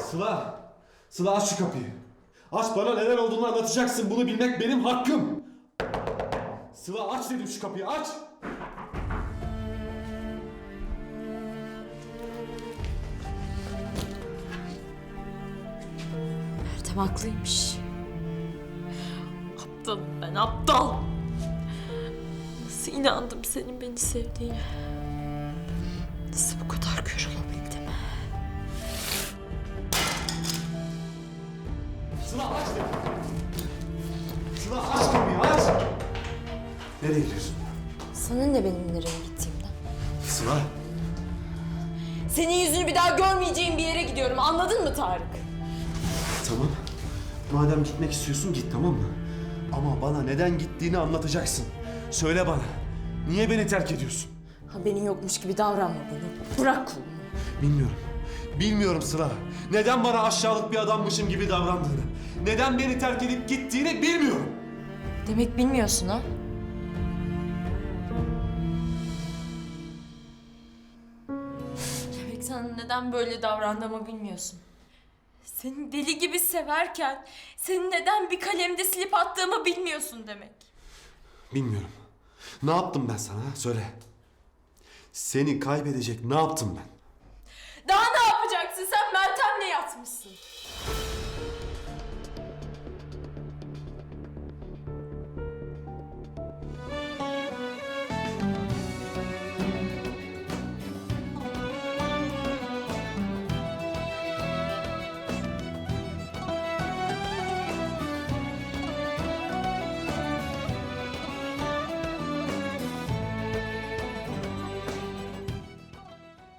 Sıla! Sıla aç şu kapıyı. Aç bana neler olduğunu anlatacaksın. Bunu bilmek benim hakkım. Sıla aç dedim şu kapıyı aç. Meltem haklıymış. Aptalım ben aptal. Nasıl inandım senin beni sevdiğine. Sıla aç. Sıla aç kapıyı aç. Nereye gidiyorsun? Sana ne benim nereye gittiğimden? Sıla. Senin yüzünü bir daha görmeyeceğim bir yere gidiyorum anladın mı Tarık? Tamam. Madem gitmek istiyorsun git tamam mı? Ama bana neden gittiğini anlatacaksın. Söyle bana. Niye beni terk ediyorsun? Haberin yokmuş gibi davranma bana. Bırak kolumu. Bilmiyorum. Bilmiyorum Sıla. Neden bana aşağılık bir adammışım gibi davrandığını, neden beni terk edip gittiğini bilmiyorum. Demek bilmiyorsun ha? Demek sana neden böyle davrandığımı bilmiyorsun. Seni deli gibi severken seni neden bir kalemde silip attığımı bilmiyorsun demek. Bilmiyorum. Ne yaptım ben sana? ha? Söyle. Seni kaybedecek ne yaptım ben?